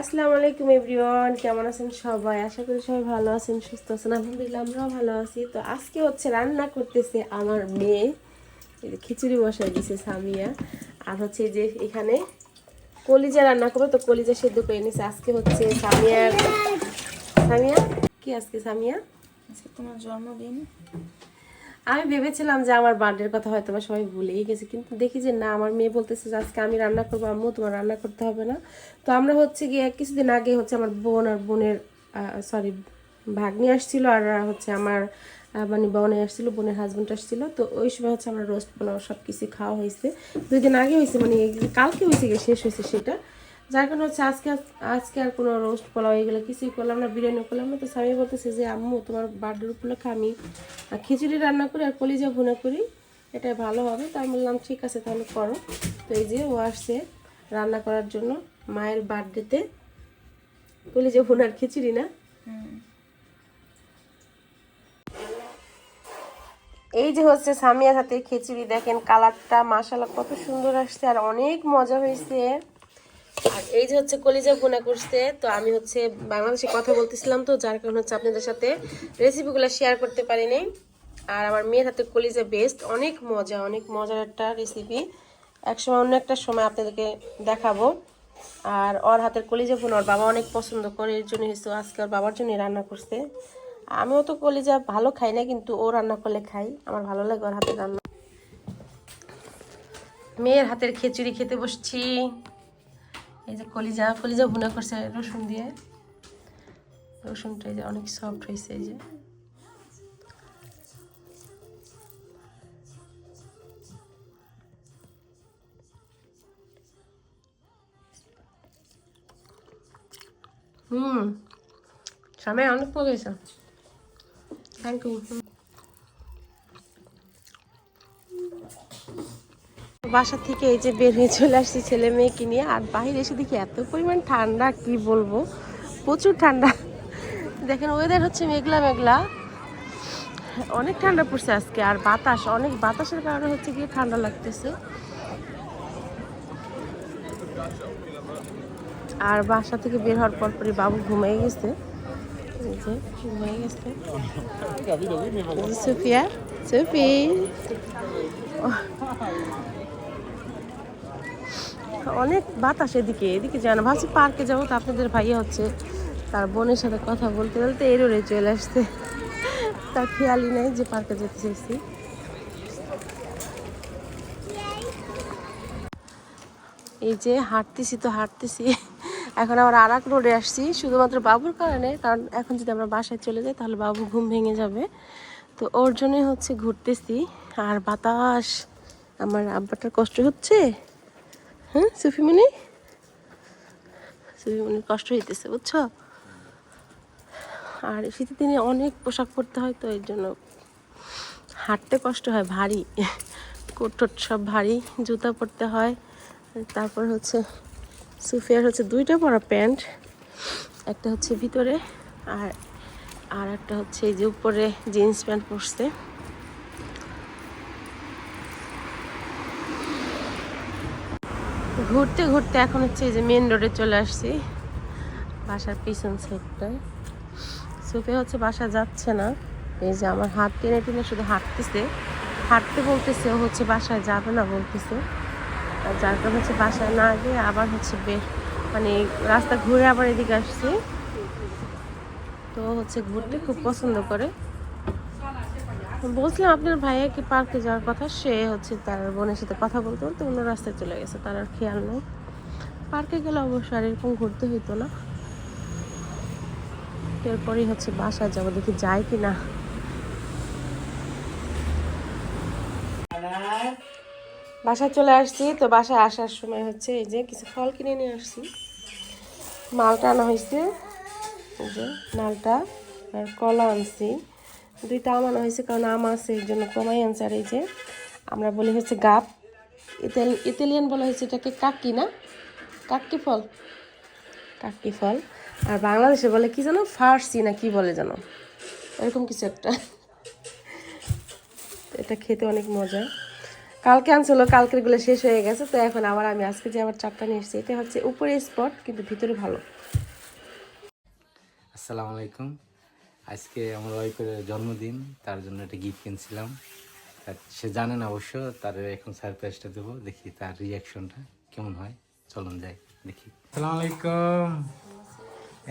আসসালামু আলাইকুম এভরিওয়ান, কেমন আছেন সবাই? আশা করি সবাই ভালো আছেন, সুস্থ আছেন। আলহামদুলিল্লাহ, আমরাও ভালো আছি। তো আজকে হচ্ছে রান্না করতেছে আমার মেয়ে। খিচুড়ি বসাই দিছে সামিয়া। আর হচ্ছে যে এখানে কলিজা রান্না করবে, তো কলিজা সেদ্ধ করে নিছে। আজকে হচ্ছে সামিয়া। সামিয়া? কি আজকে সামিয়া? আজকে তোমার জন্মদিন। আমি ভেবেছিলাম যে আমার বার্থডের কথা হয়তো বা সবাই ভুলেই গেছে, কিন্তু দেখি যে না, আমার মেয়ে বলতেছে যে আজকে আমি রান্না করব, আম্মু তোমার রান্না করতে হবে না। তো আমরা হচ্ছে গিয়ে কিছুদিন আগে হচ্ছে আমার বোন আর বোনের সরি ভাগ্নি আসছিল আর হচ্ছে আমার মানে বোনে আসছিল, বোনের হাজব্যান্ড আসছিল। তো ওই সময় হচ্ছে আমরা রোস্ট পোলাও সব কিছু খাওয়া হয়েছে। দুই দিন আগে হয়েছে মানে কালকে হয়েছে গিয়ে শেষ হয়েছে সেটা। যার কারণে হচ্ছে আজকে আজকে আর কোনো রোস্ট পোলাও এগুলো কিছুই করলাম না বিরিয়ানি করলাম না। তো স্বামী বলতেছে যে, আম্মু, তোমার বার্থডের উপলক্ষে আমি খিচুড়ি রান্না করি আর কলিজা ভুনা করি। এটা ভালো হবে। তো আমি বললাম, ঠিক আছে, তাহলে করো। তো এই যে ও আসছে রান্না করার জন্য মায়ের বার্থডেতে কলিজা ভুনার খিচুড়ি না? এই যে হচ্ছে সামিয়ার হাতে খিচুড়ি, দেখেন কালারটা মাশাল্লাহ কত সুন্দর আসছে আর অনেক মজা হয়েছে। আর এই যে হচ্ছে কলিজা ভুনা করছে, তো আমি হচ্ছে বাংলাদেশে কথা বলতেছিলাম তো, যার কারণে হচ্ছে আপনাদের সাথে রেসিপিগুলো শেয়ার করতে পারিনি। আর আমার মেয়ের হাতে কলিজা বেস্ট অনেক মজা, অনেক মজার একটা রেসিপি একসময় অন্য একটা সময় আপনাদেরকে দেখাবো। আর ওর হাতের কলিজা ভুনা ওর বাবা অনেক পছন্দ করে, এর জন্য ও আজকে ওর বাবার জন্য রান্না করছে। আমিও তো কলিজা ভালো খাই না, কিন্তু ও রান্না করলে খাই। আমার ভালো লাগে ওর হাতের রান্না। মেয়ের হাতের খিচুড়ি খেতে বসছি। এই যে কলিজা কলিজা ভুনা করছে রসুন দিয়ে। রসুনটা এই যে অনেক সফট হয়েছে এই যে। হুম সামনে অনেক হয়েছে থ্যাংক ইউ বাসা থেকে এই যে বের হয়ে চলে আসছি ছেলে মেয়েকে নিয়ে, আর বাইরে এসে দেখি এত পরিমাণ ঠান্ডা, কি বলব? প্রচুর ঠান্ডা। দেখেন ওয়েদার হচ্ছে মেঘলা মেঘলা। অনেক ঠান্ডা পড়ছে আজকে, আর বাতাস, অনেক বাতাসের কারণে হচ্ছে গিয়ে ঠান্ডা লাগতেছে। আর বাসা থেকে বের হওয়ার পর পরই বাবু ঘুমিয়ে গেছে। ঘুমিয়ে গেছে। সুফিয়া, সুফি। অনেক বাতাস এদিকে এদিকে যায় না ভাবছি পার্কে যাব, তো আপনাদের ভাইয়া হচ্ছে তার বোনের সাথে কথা বলতে বলতে এরোরে চলে আসছে। তার খেয়ালই নেই যে পার্কে যেতে চাইছি। এই যে হাঁটতেছি তো হাঁটতেছি। এখন আবার আর এক রোডে আসছি, শুধুমাত্র বাবুর কারণে। কারণ এখন যদি আমরা বাসায় চলে যাই, তাহলে বাবু ঘুম ভেঙে যাবে। তো ওর জন্যই হচ্ছে ঘুরতেছি। আর বাতাস, আমার আব্বাটার কষ্ট হচ্ছে। হ্যাঁ সুফিমণি? সুফিমণির কষ্ট হইতেছে, বুঝছ? আর শীতের দিনে অনেক পোশাক পরতে হয়, তো এর জন্য হাঁটতে কষ্ট হয়, ভারী। কোট টোট সব ভারী, জুতা পরতে হয়। তারপর হচ্ছে সুফিয়ার হচ্ছে দুইটা পরা প্যান্ট, একটা হচ্ছে ভিতরে আর আর একটা হচ্ছে এই যে উপরে জিন্স প্যান্ট পরছে। ঘুরতে ঘুরতে এখন হচ্ছে এই যে মেন রোডে চলে আসছি। বাসার পিছন সাইডটায় সুফে হচ্ছে বাসা যাচ্ছে না। এই যে আমার হাত টেনে টেনে শুধু হাঁটতেছে। হাঁটতে বলতেছে, ও হচ্ছে বাসায় যাবে না বলতেছে। আর যার কারণে হচ্ছে বাসায় না গিয়ে আবার হচ্ছে বের মানে রাস্তা ঘুরে আবার এদিকে আসছি। তো হচ্ছে ঘুরতে খুব পছন্দ করে। বলছিলাম আপনার ভাইয়া কি পার্কে যাওয়ার কথা? সে হচ্ছে তার বোনের সাথে কথা বলতে বলতে অন্য রাস্তায় চলে গেছে, তার আর খেয়াল নেই। পার্কে গেলে অবশ্য আর এরকম ঘুরতে হইতো না। এরপরই হচ্ছে বাসায় যাব, দেখি যায় কি না। বাসায় চলে আসছি, তো বাসায় আসার সময় হচ্ছে এই যে কিছু ফল কিনে নিয়ে আসছি। মালটা আনা হয়েছে, এই যে মালটা আর কলা আনছি। আম আনা হয়েছে কারণ আম আছে, এর জন্য কমাই আনছে আর এই যে। আমরা বলি হচ্ছে গাপ ইতালি ইতালিয়ান বলা হয়েছে এটাকে কাকি না? কাকি ফল। কাকি ফল। আর বাংলাদেশে বলে কি জানো? ফার্সি না কি বলে জানো? এরকম কিছু একটা। এটা খেতে অনেক মজা। কালকে আনছিল, কালকেরগুলো শেষ হয়ে গেছে, তো এখন আবার আমি আজকে যে আবার চারটা নিয়ে এসেছি, এটা হচ্ছে উপরে স্পট কিন্তু ভিতরে ভালো। আসসালামু আলাইকুম। আজকে আমার ওয়াইফের জন্মদিন তার জন্য একটা গিফট কিনছিলাম। সে জানে না অবশ্য তার এখন সারপ্রাইজটা দেবো দেখি তার রিয়াকশনটা কেমন হয়। চলুন যাই দেখি। আসসালামু আলাইকুম।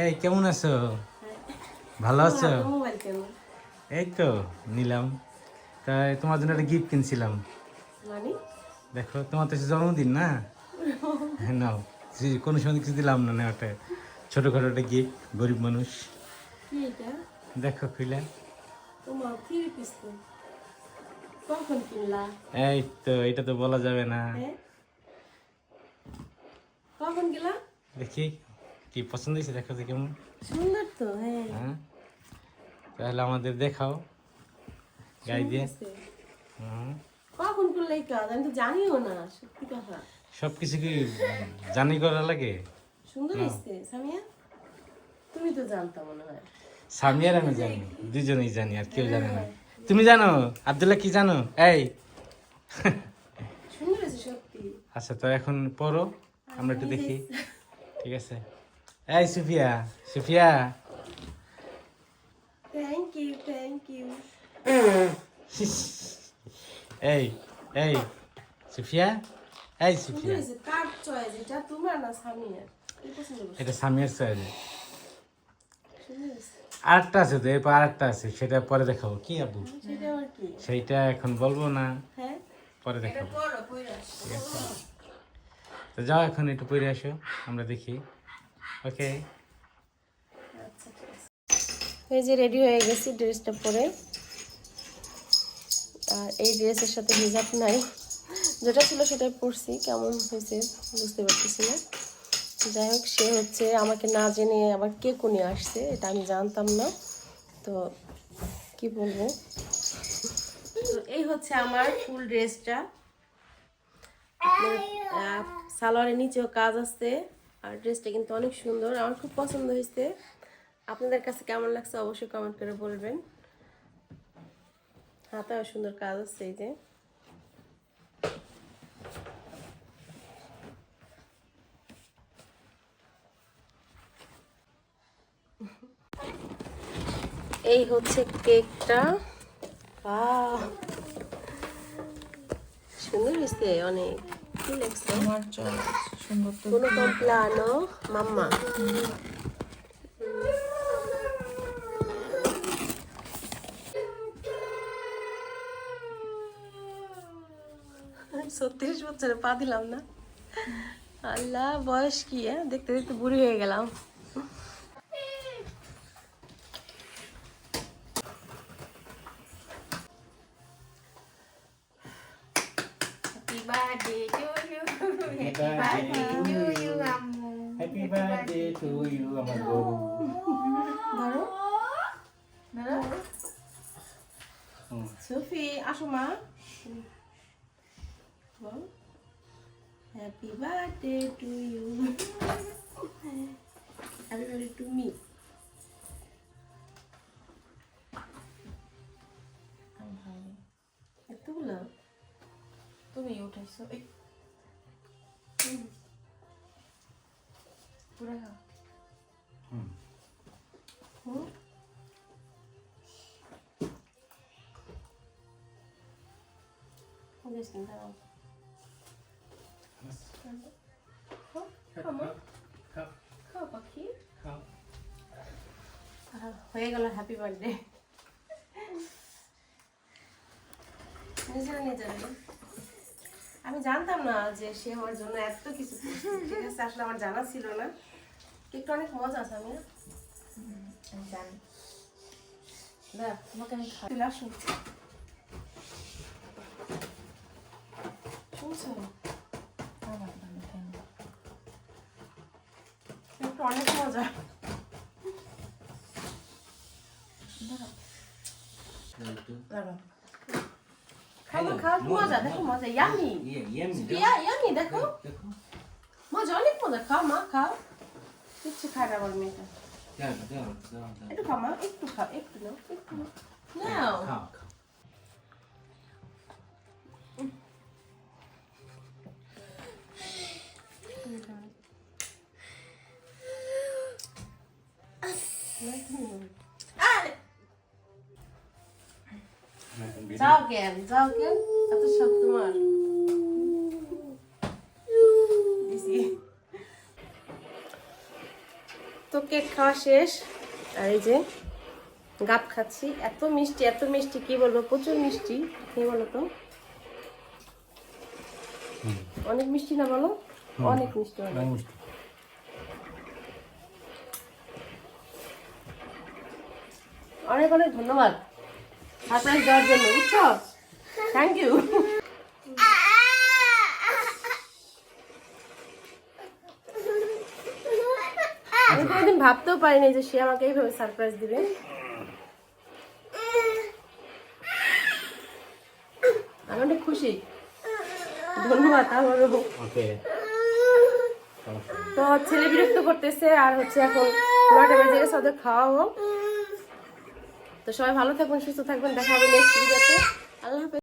এই কেমন আছো? ভালো আছো? এই তো নিলাম। তাই তোমার জন্য একটা গিফট কিনছিলাম। মানে? দেখো তোমার তো জন্মদিন না? হ্যাঁ নাও। কোনো সময় কিছু দিলাম না না ওটা ছোটোখাটো একটা গিফট গরিব মানুষ। দেখো খুলে। তোমার থ্রি পিস তো। কখন কিনলা? এই তো এটা তো বলা যাবে না। কখন গেলা? দেখি কি পছন্দ হয়েছে দেখো তো কেমন। সুন্দর তো হ্যাঁ। হ্যাঁ তাহলে আমাদের দেখাও। গাই দিয়ে। হুম। কখন করলে এই কাজ? আমি তো জানিও না সত্যি কথা। সব কিছু কি জানি করা লাগে? সুন্দর এসছে সামিয়া। তুমি তো জানতা মনে হয়। স্বামী আর আমি জানি দুজনেই জানি আর কেউ জানে না। তুমি জানো? আবদুল্লাহ কি জানো? এই। আচ্ছা তো এখন পড়ো আমরা একটু দেখি। ঠিক আছে। এই Sufiya Sufiya. Thank you thank you এই এই সুফিয়া। এই সুফিয়া। কার চয়েস এটা তোমার না সামিয়ার? এটা স্বামীর চয়েস আরেকটা আছে তো এরপর আরেকটা আছে সেটা পরে দেখাবো। কি আবু সেটা আবার কি। সেইটা এখন বলব না হ্যাঁ? পরে দেখাবো। ঠিক আছে। তো যাও এখন একটু পরে আসো আমরা দেখি। ওকে। আচ্ছা ঠিক আছে। এই যে রেডি হয়ে গেছি ড্রেসটা পরে। আর এই ড্রেসের সাথে হিজাব নাই। যেটা ছিল সেটাই পরছি কেমন হয়েছে বুঝতে পারতেছি না। যাই হোক, সে হচ্ছে আমাকে না জেনে আবার কে কোনে আসছে, এটা আমি জানতাম না। তো কি বলব? তো এই হচ্ছে আমার ফুল ড্রেসটা। সালোয়ারের নিচেও কাজ আছে, আর ড্রেসটা কিন্তু অনেক সুন্দর, আমার খুব পছন্দ হয়েছে। আপনাদের কাছে কেমন লাগছে অবশ্যই কমেন্ট করে বলবেন। হাতেও সুন্দর কাজ আছে এই যে। এই হচ্ছে কেকটা। বাহ! সুন্দর হয়েছে অনেক। কি লাগছে? সুন্দর compleanno, ছত্রিশ বছরে পা দিলাম না। আল্লাহ বয়স কি হ্যাঁ? দেখতে দেখতে বুড়ি হয়ে গেলাম। happy birthday to you happy birthday to you আম্মু হ্যাপি বার্থডে টু ইউ আমার গরু ধরো ধরো সুফি আসো মা happy birthday to you happy birthday to me আমি খাইনি এতগুলো 그러면 이거 됐어? 에이. 음. 그래서. 음. 어? 근데 진짜로. 어? Come 해피 버스데이. 인사해 드려요. আমি জানতাম না যে সে আমার জন্য এত কিছু ঠিক আছে আসলে আমার জানা ছিল না। কেকটা অনেক মজা আছে আমি আমি জানি। না তোমাকে আমি খাই চলে আসুন। শুনছো অনেক মজা। मजा देखो मजा यम्मी ये यम्मी पिया यम्मी देखो मजा अनेक मजा खाओ मां खाओ কিছু খাই না আমার মেয়েটা একটু খাও মা একটু খাও একটু নাও একটু নাও খাও Saugen, saugen. এত শখ তোমার তো কেক খাওয়া শেষ। আর এই যে গাপ খাচ্ছি। এত মিষ্টি এত মিষ্টি কি বলব? প্রচুর মিষ্টি। কি বলো তো অনেক মিষ্টি না বলো? অনেক মিষ্টি অনেক। অনেক অনেক ধন্যবাদ। সারপ্রাইজ দেওয়ার জন্য বুঝছ? থ্যাংক ইউ আমি কোনোদিন ভাবতেও পারিনি যে সে আমাকে এইভাবে সারপ্রাইজ দিবে। আমি অনেক খুশি। ধন্যবাদ আমারও। তো ছেলে বিরক্ত করতেছে আর হচ্ছে এখন নয়টা বেজে গেছে ওদের খাওয়াবো। তো সবাই ভালো থাকবেন সুস্থ থাকবেন দেখা হবে নেক্সট ভিডিওতে আল্লাহ হাফেজ।